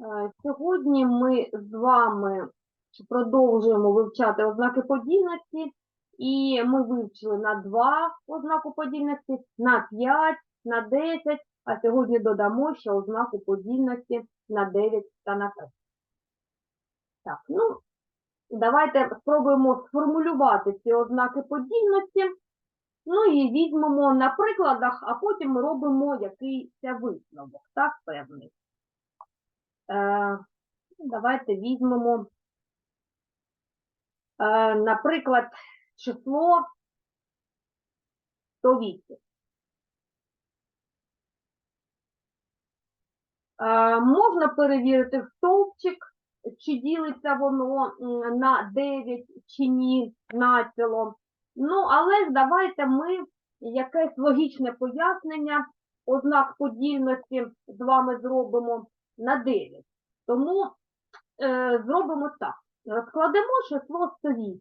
Е, Сьогодні ми з вами продовжуємо вивчати ознаки подільності, і ми вивчили на 2 ознаку подільності, на 5, на 10, а сьогодні додамо ще ознаку подільності на 9 та на 3. Так, ну, давайте спробуємо сформулювати ці ознаки подільності. Ну і візьмемо на прикладах, а потім робимо якийсь висновок, так, певний. Е, давайте візьмемо, е, наприклад, число 108. Е, можна перевірити в стовпчик, чи ділиться воно на 9 чи ні націло. Ну, але давайте ми якесь логічне пояснення ознак подільності з вами зробимо на 9. Тому е, зробимо так. Розкладемо число 108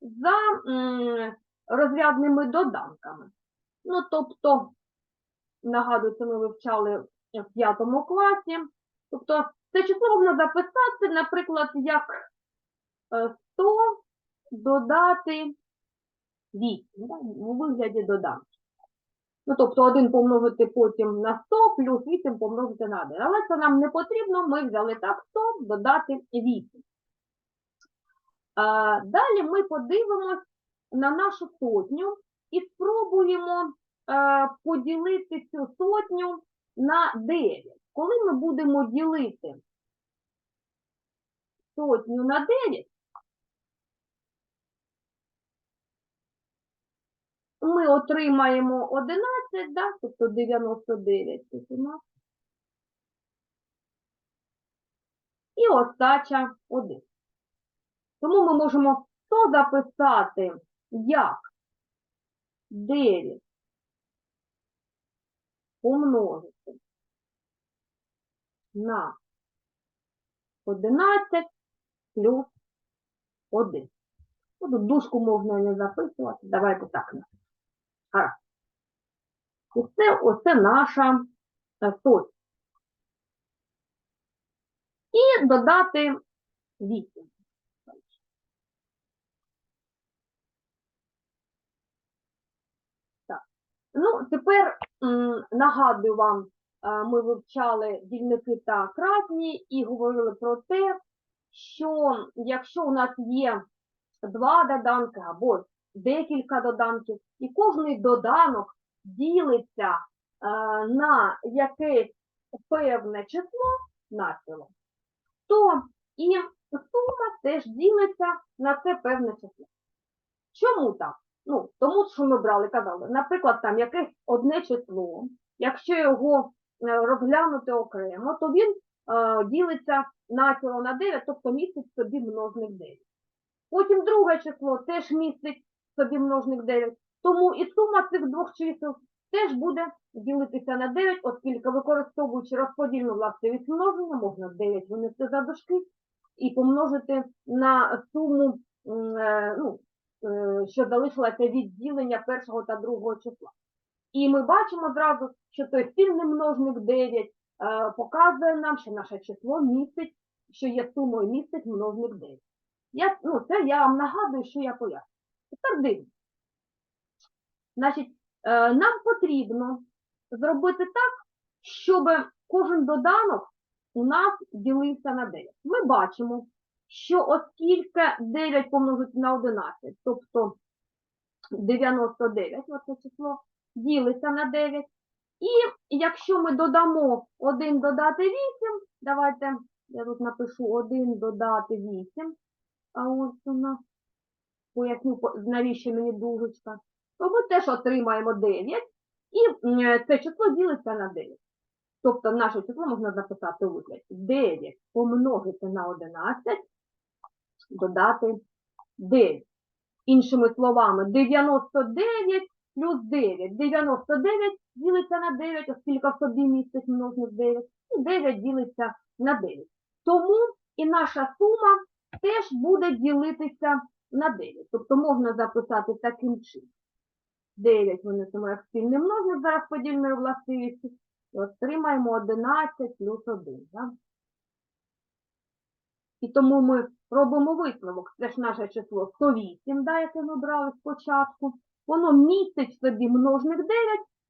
за м, розрядними доданками. Ну, тобто, нагадую, це ми вивчали в 5 класі. Тобто, це число можна записати, наприклад, як е, 100 додати 8, да, у вигляді доданки. Ну, тобто 1 помножити потім на 100, плюс 8 помножити на 1. Але це нам не потрібно, ми взяли так 100 додати 8. А, далі ми подивимось на нашу сотню і спробуємо е, поділити цю сотню на 9. Коли ми будемо ділити сотню на 9, ми отримаємо 11, да? тобто 99 тут у нас. І остача 1. Тому ми можемо 100 записати як 9 помножити на 11 плюс 1. Ну, Тут дужку можна не записувати. Давайте так. Гаразд. І це оце наша е. І додати 8. Так. Ну, тепер нагадую вам, е, ми вивчали дільники та кратні і говорили про те, що якщо у нас є два доданки або декілька доданків, і кожний доданок ділиться е, на якесь певне число націло, то і сума теж ділиться на це певне число. Чому так? Ну, тому що ми брали, казали, наприклад, там якесь одне число, якщо його е, розглянути окремо, то він е, ділиться націло на 9, тобто містить собі множник 9. Потім друге число теж містить собі множник 9, тому і сума цих двох чисел теж буде ділитися на 9, оскільки використовуючи розподільну властивість множення, можна 9 винести за дужки і помножити на суму, е, ну, е, що залишилася від ділення першого та другого числа. І ми бачимо зразу, що той спільний множник 9 е, показує нам, що наше число містить, що є сумою містить множник 9. Я, ну, це я вам нагадую, що я поясню. Тепер дивимося. Значить, е, нам потрібно зробити так, щоб кожен доданок у нас ділився на 9. Ми бачимо, що оскільки 9 помножити на 11, тобто 99, оце число, ділиться на 9. І якщо ми додамо 1 додати 8, давайте я тут напишу 1 додати 8, а ось у нас, поясню, навіщо мені дужечка, то ми теж отримаємо 9, і е, це число ділиться на 9. Тобто наше число можна записати у вигляді 9 помножити на 11, додати 9. Іншими словами, 99 плюс 9. 99 ділиться на 9, оскільки в собі містить множник 9, і 9 ділиться на 9. Тому і наша сума теж буде ділитися на 9. Тобто можна записати таким чином. 9 винесемо як спільний множник за розподільною властивістю, отримаємо 11 плюс 1. Да? І тому ми робимо висновок. Це ж наше число 108, да, яке ми брали спочатку. Воно містить собі множник 9,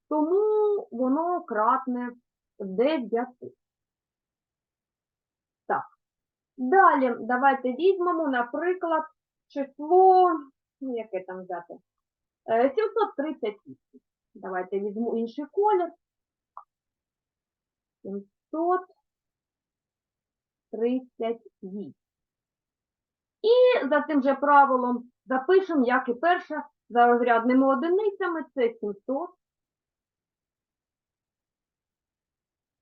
тому воно кратне 9. Так. Далі давайте візьмемо, наприклад, число, ну, яке там взяти? Е, 738. Давайте візьму інший колір. 738. І за тим же правилом запишемо, як і перше, за розрядними одиницями це 700.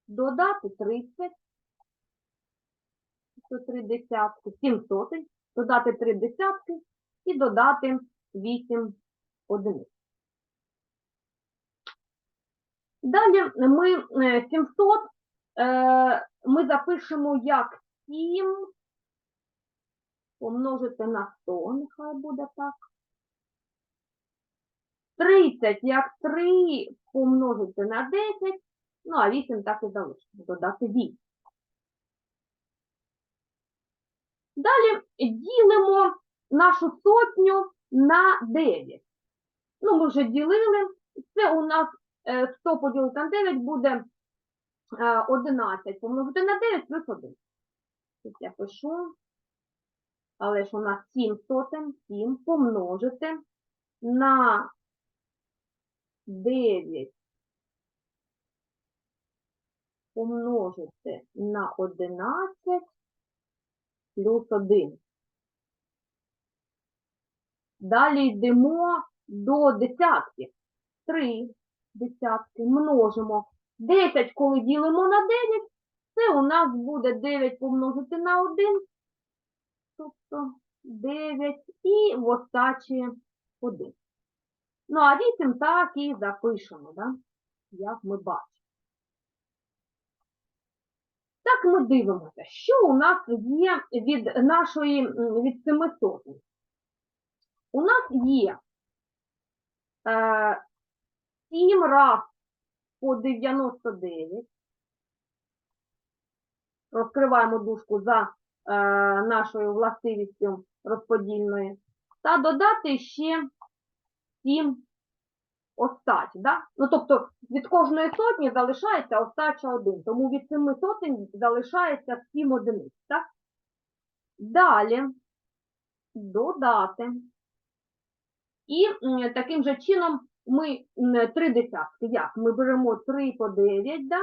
Додати 30. Це 3 десятки, 7 сотень, додати 3 десятки і додати 8 одиниць. Далі ми е, 700 е, ми запишемо як 7 помножити на 100, нехай буде так. 30 як 3 помножити на 10, ну а 8 так і залишимо, додати 8. Далі ділимо нашу сотню на 9. Ну, ми вже ділили. Це у нас е, 100 поділити на 9 буде е, 11 помножити на 9 плюс 1. Тут я пишу. Але ж у нас 7 сотень, 7 помножити на 9 помножити на 11 плюс 1. Далі йдемо до десятків. 3 десятки множимо. 10, коли ділимо на 9, це у нас буде 9 помножити на 1, тобто 9 і в остачі 1. Ну, а 8 так і запишемо, да? як ми бачимо. Так ми дивимося, що у нас є від нашої від 700. У нас є е, 7 раз по 99. Розкриваємо дужку за е, нашою властивістю розподільної. Та додати ще 7 остач. Да? Ну, тобто від кожної сотні залишається остача 1, тому від 7 сотень залишається 7 одиниць. Так? Далі додати. І таким же чином ми три десятки. Як? Ми беремо 3 по 9, да?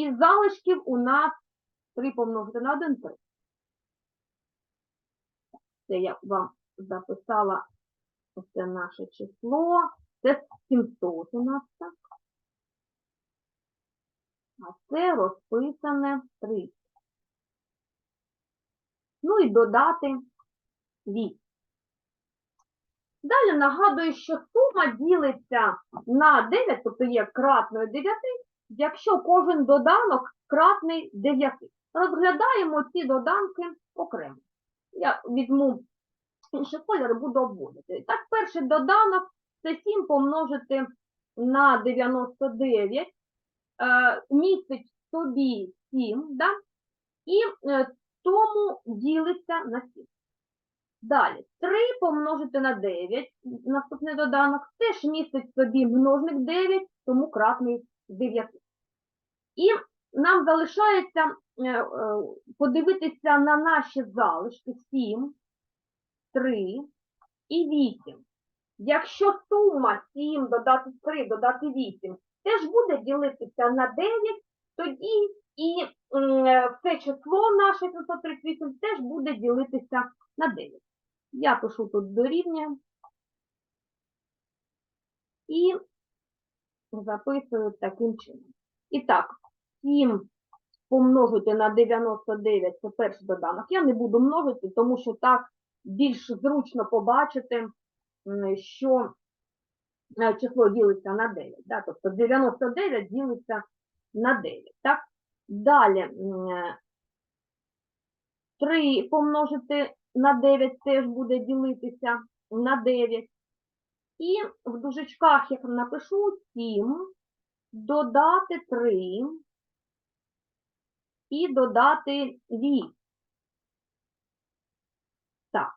і залишків у нас 3 помножити на 1 3. Це я вам записала Оце наше число. Це 700 у нас так. А це розписане 30. Ну і додати 8. Далі нагадую, що сума ділиться на 9, тобто є кратною 9, якщо кожен доданок кратний 9. Розглядаємо ці доданки окремо. Я візьму інший колір буду обводити. Так, перший доданок це 7 помножити на 99, е, містить собі 7, да? і е, тому ділиться на 7. Далі, 3 помножити на 9, наступний доданок, теж містить собі множник 9, тому кратний 9. І нам залишається е, подивитися на наші залишки 7, 3 і 8. Якщо сума 7 додати 3, додати 8 теж буде ділитися на 9, тоді і е, це число наше 738 теж буде ділитися на 9. Я пишу тут дорівнює і записую таким чином. І так, 7 помножити на 99 це перший доданок. Я не буду множити, тому що так більш зручно побачити, що е, число ділиться на 9. Да? Тобто 99 ділиться на 9. Так? Далі 3 помножити на 9 теж буде ділитися на 9. І в дужечках я напишу 7, додати 3 і додати 8. Так.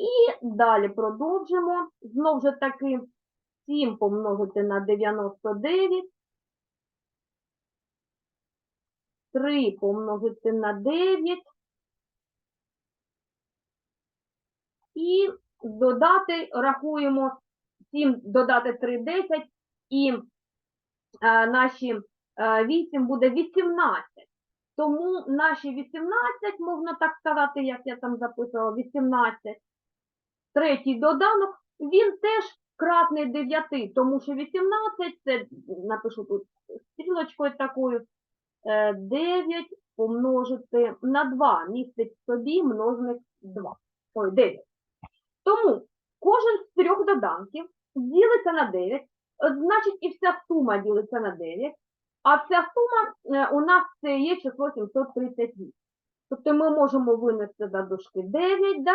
І далі продовжимо. Знову ж таки 7 помножити на 99. 3 помножити на 9. І додати, рахуємо 7 додати 3, 10, і е, наші е, 8 буде 18. Тому наші 18, можна так сказати, як я там записувала, 18. Третій доданок, він теж кратний 9, тому що 18, це напишу тут стрілочкою такою, е, 9 помножити на 2, містить собі множник 2. Ой, 9. Тому кожен з трьох доданків ділиться на 9, е, значить і вся сума ділиться на 9, а вся сума е, у нас це є число 738. Тобто ми можемо винести за дужки 9, да?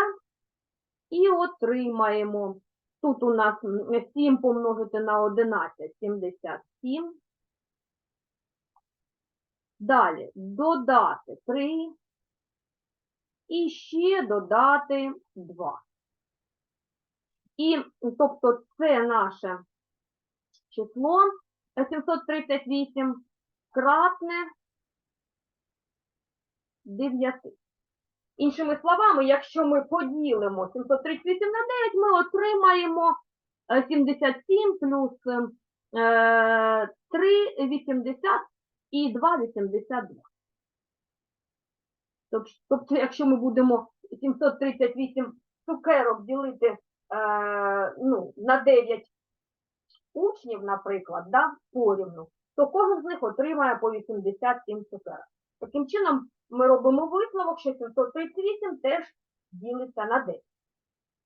І отримаємо. Тут у нас 7 помножити на 11, 77. Далі додати 3 і ще додати 2. І, тобто, це наше число е, 738 кратне 9. Іншими словами, якщо ми поділимо 738 на 9, ми отримаємо е, 77 плюс е, 3 80 і 2 82. Тобто, тобто, якщо ми будемо 738 цукерок ділити е, ну, на 9 учнів, наприклад, да, порівну, то кожен з них отримає по 87 цукерок. Таким чином, ми робимо висновок, що 738 теж ділиться на 10.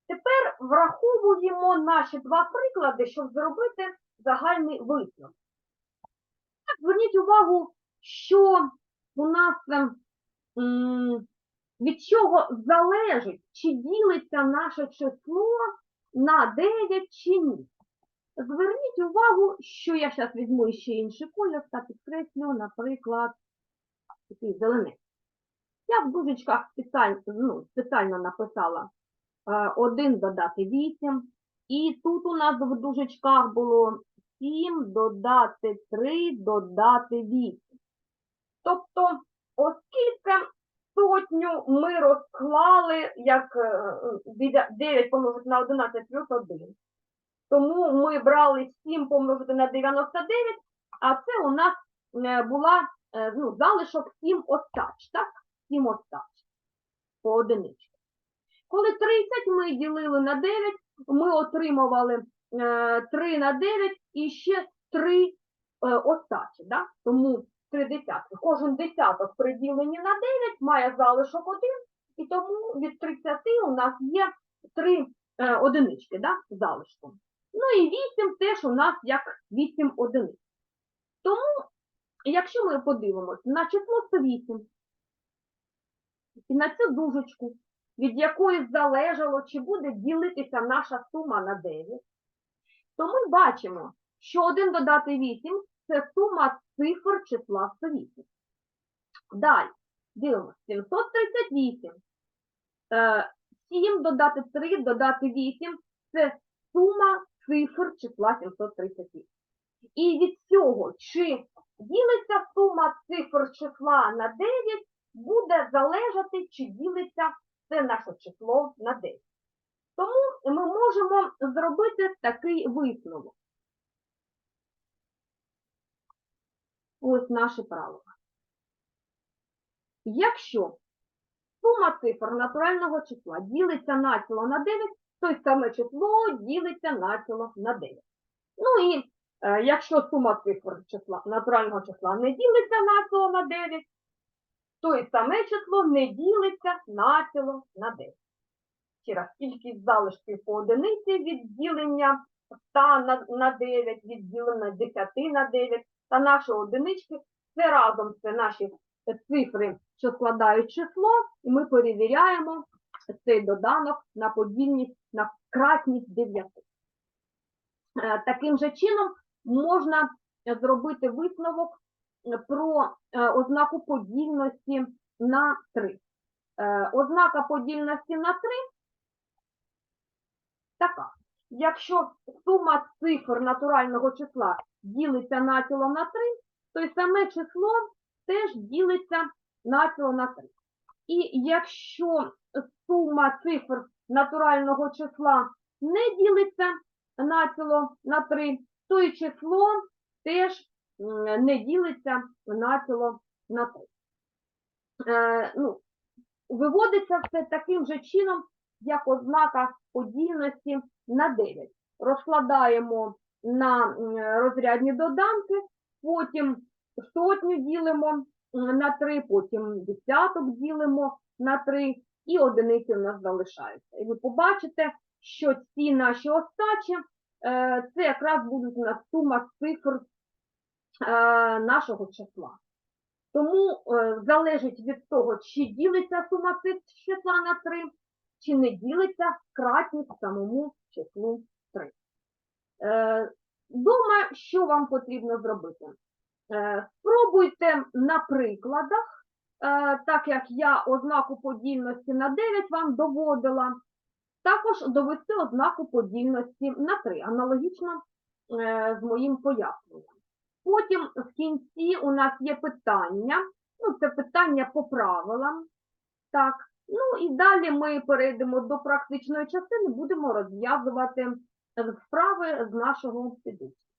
Тепер враховуємо наші два приклади, щоб зробити загальний висновок. Зверніть увагу, що у нас ем, від чого залежить, чи ділиться наше число на 9 чи ні. Зверніть увагу, що я зараз візьму ще інший колір та підкреслю, наприклад, такий зелений. Я в дужечках спеціально, ну, спеціально написала 1 додати 8, і тут у нас в дужечках було 7 додати 3 додати 8. Тобто, оскільки сотню ми розклали як е, 9 помножити на 11 плюс 1, тому ми брали 7 помножити на 99, а це у нас е, була е, ну, залишок 7 остач, так? 7 остач по одиничці. Коли 30 ми ділили на 9, ми отримували е, 3 на 9 і ще 3 е, остачі. Да? Тому 3 десятки. Кожен десяток при діленні на 9 має залишок 1, і тому від 30 у нас є 3 е, одинички да? залишком. Ну і 8 теж у нас як 8 одиниць. Тому, якщо ми подивимося на число 108 і на цю дужечку, від якої залежало, чи буде ділитися наша сума на 9, то ми бачимо, що 1 додати 8 це сума цифр числа 108. Далі, дивимося, 738. 7 додати 3 додати 8 це сума цифр числа 738. І від цього, чи ділиться сума цифр числа на 9, буде залежати, чи ділиться це наше число на 10. Тому ми можемо зробити такий висновок. Ось наше правило. Якщо сума цифр натурального числа ділиться націло на 9, то й саме число ділиться націло на 9. Ну і якщо сума цифр числа, натурального числа не ділиться націло на 9, то і саме число не ділиться націло на 9. Ще раз, кількість залишків по одиниці від ділення 100 на, на 9, від ділення 10 на 9 та наші одинички, це разом це наші цифри, що складають число, і ми перевіряємо цей доданок на подільність, на кратність 9. Е, Таким же чином можна зробити висновок е, про е, ознаку подільності на 3. Ознака подільності на 3 така. Якщо сума цифр натурального числа ділиться націло на 3, то й саме число теж ділиться націло на 3. І якщо сума цифр натурального числа не ділиться націло на 3, то число теж не ділиться націло на 3. Е, ну, виводиться все таким же чином, як ознака подільності на 9. Розкладаємо на розрядні доданки, потім сотню ділимо на 3, потім десяток ділимо на 3, і одиниці в нас залишаються. І ви побачите, що ці наші остачі це якраз нас сума цифр е, нашого числа. Тому е, залежить від того, чи ділиться сума цифр числа на 3, чи не ділиться кратність самому числу 3. Е, Дома, що вам потрібно зробити? Е, Спробуйте на прикладах, е, так як я ознаку подільності на 9 вам доводила, також довести ознаку подільності на 3, аналогічно е, з моїм поясненням. Потім в кінці у нас є питання, ну це питання по правилам. Так, ну і далі ми перейдемо до практичної частини, будемо розв'язувати е, вправи з нашого підручника.